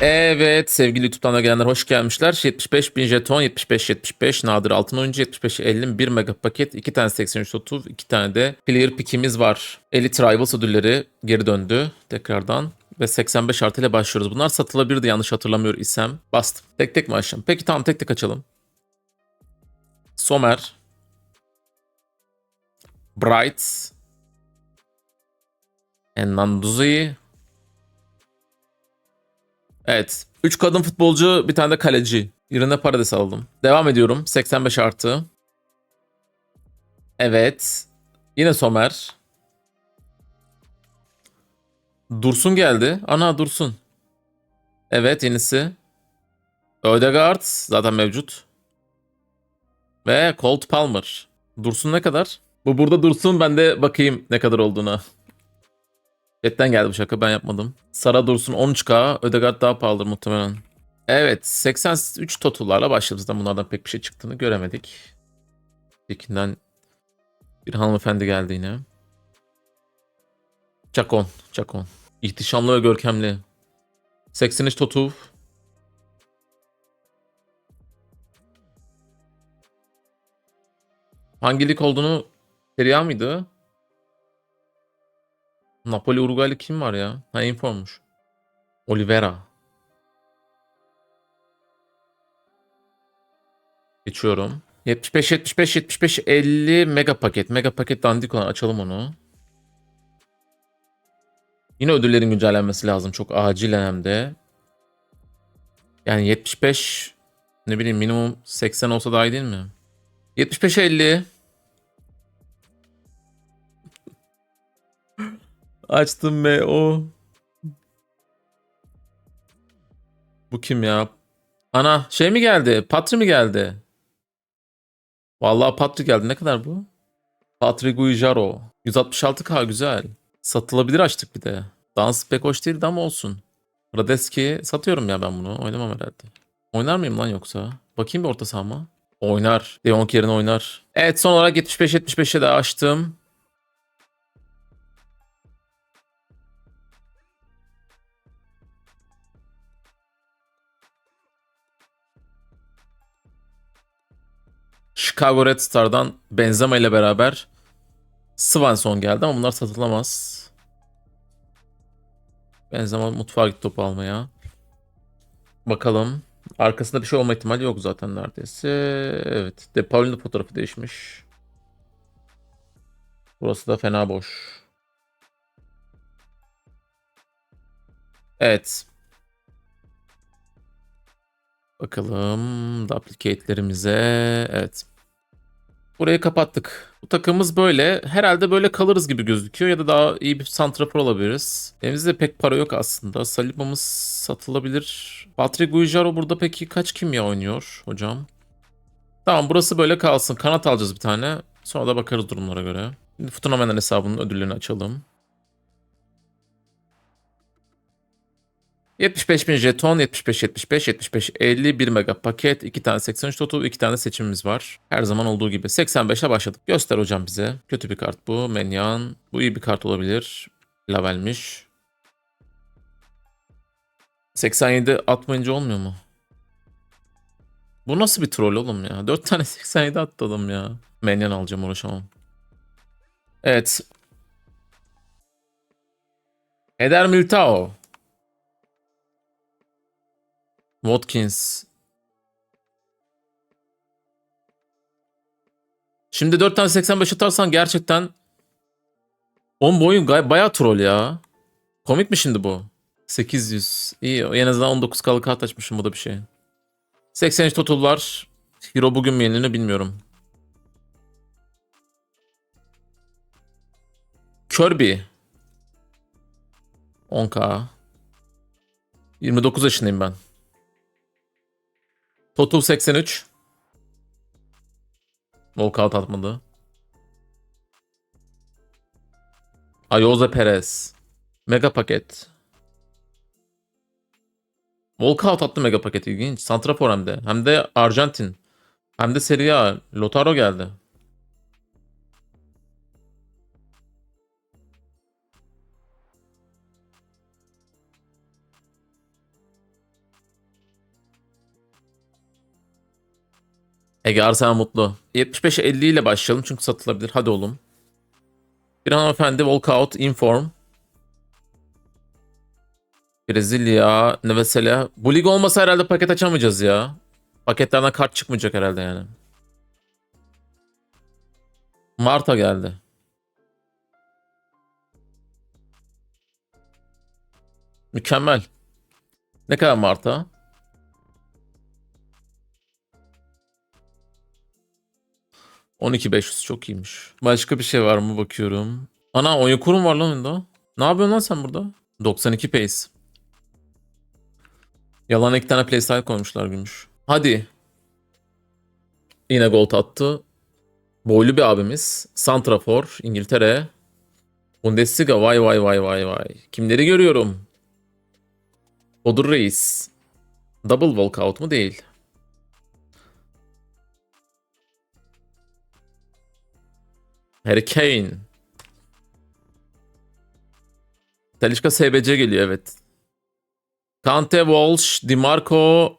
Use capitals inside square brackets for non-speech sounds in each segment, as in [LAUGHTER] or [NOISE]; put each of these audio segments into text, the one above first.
Evet sevgili YouTube'dan da gelenler hoş gelmişler. 75 bin jeton, 75-75 nadir altın oyuncu, 75-50 1 mega paket, 2 tane 83 30, 2 tane de player pick'imiz var. Elite Rivals ödülleri geri döndü tekrardan. Ve 85 artı ile başlıyoruz. Bunlar satılabilirdi yanlış hatırlamıyor isem. Bastım. Tek tek mi açacağım? Peki tamam tek tek açalım. Somer. Bright. Enanduzi. Evet. 3 kadın futbolcu, bir tane de kaleci. Irene Paredes aldım. Devam ediyorum. 85 artı. Evet. Yine Somer. Dursun geldi. Ana Dursun. Evet yenisi. Ödegaard zaten mevcut. Ve Colt Palmer. Dursun ne kadar? Bu burada Dursun ben de bakayım ne kadar olduğuna. Chatten geldi bu şaka ben yapmadım. Sara Dursun 13k. Ödegaard daha pahalıdır muhtemelen. Evet 83 totallarla başladık. Zaten Bunlardan pek bir şey çıktığını göremedik. İkinden bir hanımefendi geldi yine. Çakon. Çakon. İhtişamlı ve görkemli. 83 totu. Hangi lig olduğunu Serie A mıydı? Napoli Uruguaylı kim var ya? Ha informmuş. Oliveira. Geçiyorum. 75 75 75 50 mega paket. Mega paket dandik olan açalım onu. Yine ödüllerin güncellenmesi lazım çok acilen hem de. Yani 75 ne bileyim minimum 80 olsa daha iyi değil mi? 75 50 Açtım ve o. Bu kim ya? Ana şey mi geldi? Patri mi geldi? Vallahi Patri geldi. Ne kadar bu? Patri Guijaro. 166k güzel. Satılabilir açtık bir de. Dans pek hoş değildi ama olsun. Radeski satıyorum ya ben bunu. Oynamam herhalde. Oynar mıyım lan yoksa? Bakayım bir orta sahama. Oynar. Deon yerine oynar. Evet son olarak 75-75'e de açtım. Chicago Red Star'dan Benzema ile beraber Svensson geldi ama bunlar satılamaz. Benzema mutfağa gitti topu almaya. Bakalım. Arkasında bir şey olma ihtimali yok zaten neredeyse. Evet. De Paul'un fotoğrafı değişmiş. Burası da fena boş. Evet. Bakalım duplicate'lerimize. Evet. Burayı kapattık. Bu takımımız böyle. Herhalde böyle kalırız gibi gözüküyor ya da daha iyi bir santrafor olabiliriz. Elimizde pek para yok aslında. Saliba'mız satılabilir. Patrick Guijaro burada peki kaç kimya oynuyor hocam? Tamam burası böyle kalsın. Kanat alacağız bir tane. Sonra da bakarız durumlara göre. Şimdi Futunamen'in hesabının ödüllerini açalım. 75 bin jeton, 75 75 75 50 1 mega paket, 2 tane 83 total, 2 tane seçimimiz var. Her zaman olduğu gibi 85'e başladık. Göster hocam bize. Kötü bir kart bu. Menyan. Bu iyi bir kart olabilir. Lavelmiş. 87 atmayınca olmuyor mu? Bu nasıl bir troll oğlum ya? 4 tane [LAUGHS] 87 attı adam ya. Menyan alacağım uğraşamam. Evet. Eder Militao. Watkins. Şimdi 4 tane 85 atarsan gerçekten 10 boyun bayağı troll ya. Komik mi şimdi bu? 800. İyi en azından 19 kalı kart açmışım bu da bir şey. 83 total var. Hero bugün mü yenilini bilmiyorum. Kirby. 10k. 29 yaşındayım ben. Total 83. Walkout atmadı. Ayoze Perez. Mega paket. Walkout attı mega paket ilginç. Santrafor hem de. Hem de Arjantin. Hem de Serie A. Lotaro geldi. Ege Arsenal mutlu. 75'e 50 ile başlayalım çünkü satılabilir. Hadi oğlum. Bir hanımefendi walkout inform. Brezilya, Nevesela. Bu lig olmasa herhalde paket açamayacağız ya. Paketlerden kart çıkmayacak herhalde yani. Marta geldi. Mükemmel. Ne kadar Marta? ...12.500 çok iyiymiş. Başka bir şey var mı bakıyorum. Ana Onyekurum var lan oyunda. Ne yapıyorsun lan sen burada? 92 pace. Yalan iki tane playstyle koymuşlar gümüş. Hadi. Yine gold attı. Boylu bir abimiz. Santrafor, İngiltere. Bundesliga vay vay vay vay vay. Kimleri görüyorum? Odur Reis. Double walkout mu değil? Harry Kane. Talişka SBC geliyor evet. Kante, Walsh, Dimarco,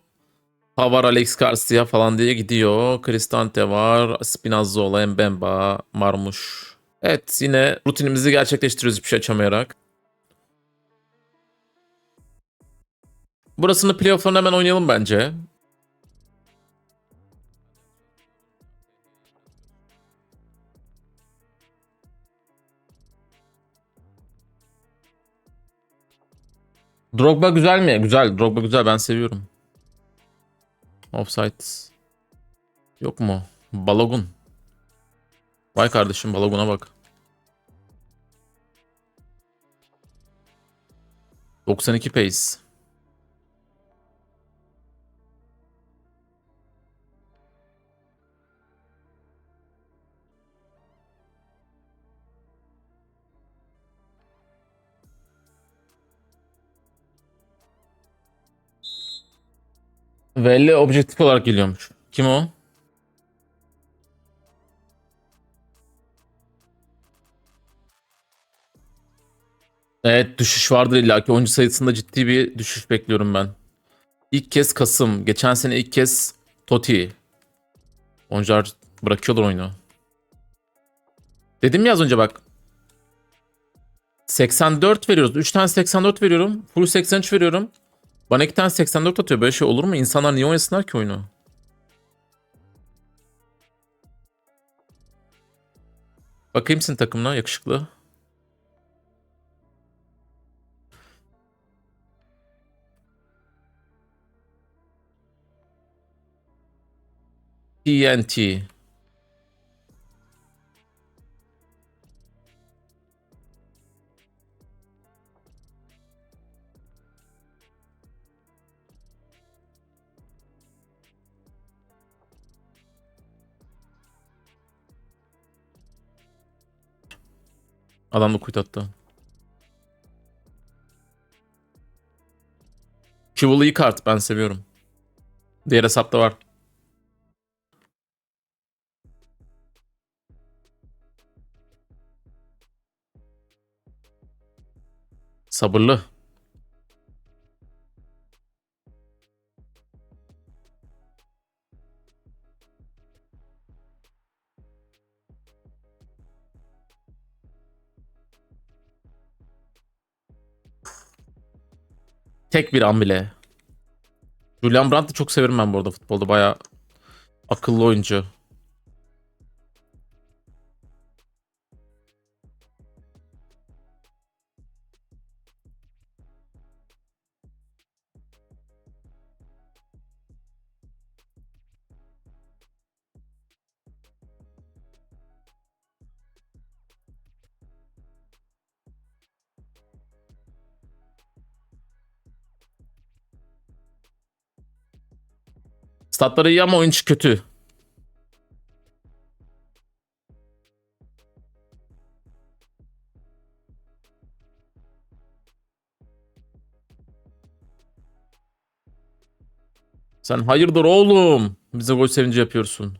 Pavar, Alex Garcia falan diye gidiyor. Cristante var, Spinazzola, Mbemba, Marmuş. Evet yine rutinimizi gerçekleştiriyoruz bir şey açamayarak. Burasını playoff'larına hemen oynayalım bence. Drogba güzel mi? Güzel. Drogba güzel. Ben seviyorum. Offside. Yok mu? Balogun. Vay kardeşim Balogun'a bak. 92 pace. Velle objektif olarak geliyormuş. Kim o? Evet düşüş vardır illa ki. Oyuncu sayısında ciddi bir düşüş bekliyorum ben. İlk kez Kasım. Geçen sene ilk kez Totti. Oyuncular bırakıyorlar oyunu. Dedim ya az önce bak. 84 veriyoruz. 3 tane 84 veriyorum. Full 83 veriyorum. Bana 2 tane 84 atıyor. Böyle şey olur mu? İnsanlar niye oynasınlar ki oyunu? Bakayım senin takımına yakışıklı. TNT. Adam da quit attı. Kivulu iyi kart ben seviyorum. Diğer hesapta var. Sabırlı. Tek bir an bile. Julian Brandt'ı çok severim ben bu arada futbolda. Baya akıllı oyuncu. Statları iyi ama oyuncu kötü. Sen hayırdır oğlum? Bize gol sevinci yapıyorsun.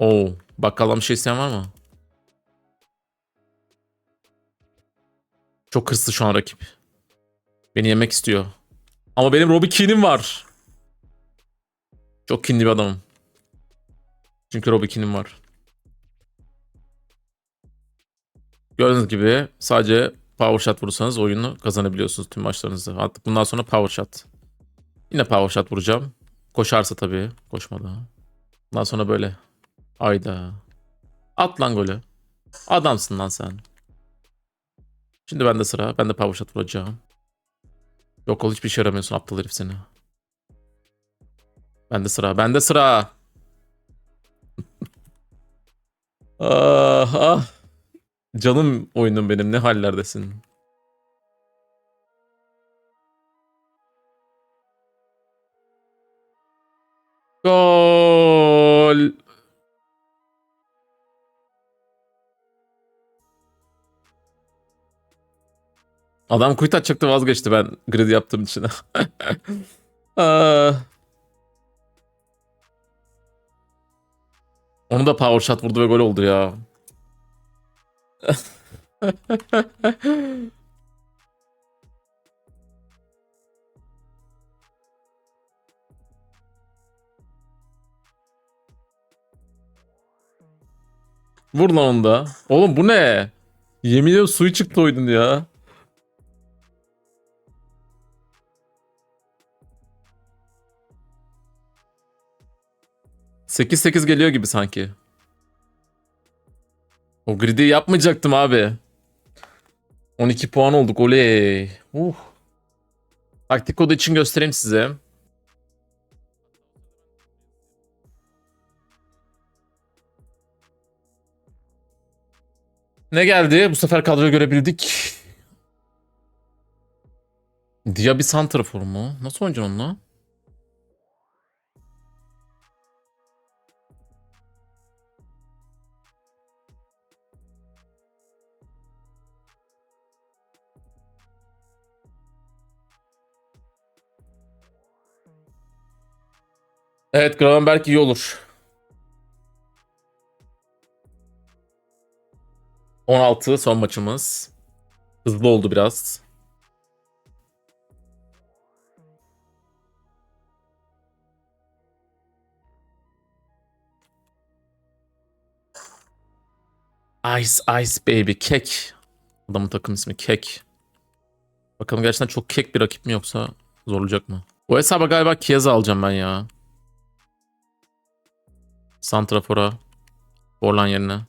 Oo, bakkaldan bir şey isteyen var mı? Çok hırslı şu an rakip. Beni yemek istiyor. Ama benim Robbie Keane'im var. Çok kinli bir adamım. Çünkü Robbie Keane'im var. Gördüğünüz gibi sadece power shot vurursanız oyunu kazanabiliyorsunuz tüm maçlarınızı. Artık bundan sonra power shot. Yine power shot vuracağım. Koşarsa tabii. Koşmadı. Bundan sonra böyle. Ayda. At lan golü. Adamsın lan sen. Şimdi bende sıra. Ben de power shot vuracağım. Yok ol hiçbir şey yaramıyorsun aptal herif seni. Bende sıra. Bende sıra. [LAUGHS] ah ah. Canım oyunum benim. Ne hallerdesin? Gol. Adam quit atacaktı vazgeçti ben grid yaptığım için. [LAUGHS] Ah. Onu da power shot vurdu ve gol oldu ya. [LAUGHS] Vur lan onu da. Oğlum bu ne? Yemin ediyorum suyu çıktı oyunun ya. Sekiz sekiz geliyor gibi sanki. O grid'i yapmayacaktım abi. 12 puan olduk. Oley. Uh. Taktik kodu için göstereyim size. Ne geldi? Bu sefer kadroyu görebildik. Diaby Santrafor mu? Nasıl oynayacaksın onunla? Evet Gravenberg iyi olur. 16 son maçımız. Hızlı oldu biraz. Ice Ice Baby Kek. Adamın takım ismi Kek. Bakalım gerçekten çok kek bir rakip mi yoksa zorlayacak mı? O hesaba galiba Chiesa alacağım ben ya. Santrafor'a. Orlan yerine.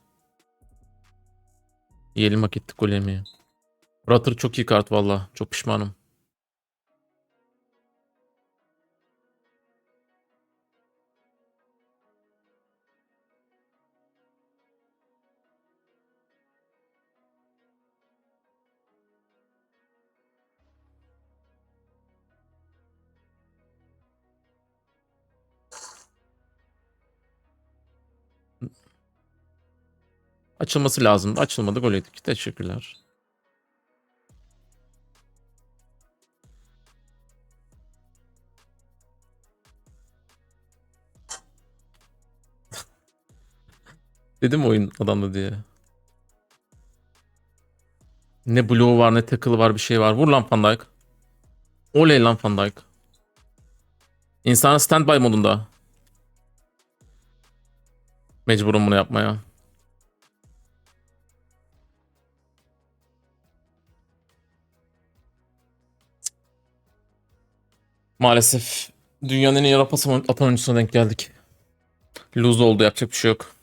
Yiyelim hak ettik gol. Rutter çok iyi kart valla. Çok pişmanım. Açılması lazımdı. Açılmadı. Gol yedik. Teşekkürler. [LAUGHS] Dedim oyun adamda diye. Ne blue var ne tackle var bir şey var. Vur lan Van Dijk. Oley lan Van Dijk. İnsanın standby modunda. Mecburum bunu yapmaya. Maalesef dünyanın en iyi atan oyuncusuna denk geldik. Lose oldu yapacak bir şey yok.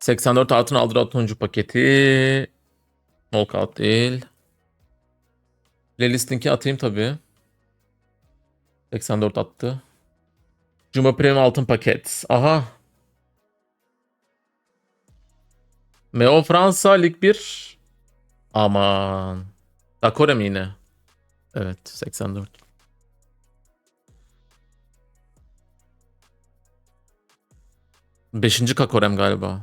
84 altın aldır at oyuncu paketi. Knockout değil. Linki atayım tabi. 84 attı. Cuma Premium altın paket. Aha. Meo Fransa Lig 1. Aman. Dakore mi yine? Evet 84. Beşinci Kakorem galiba.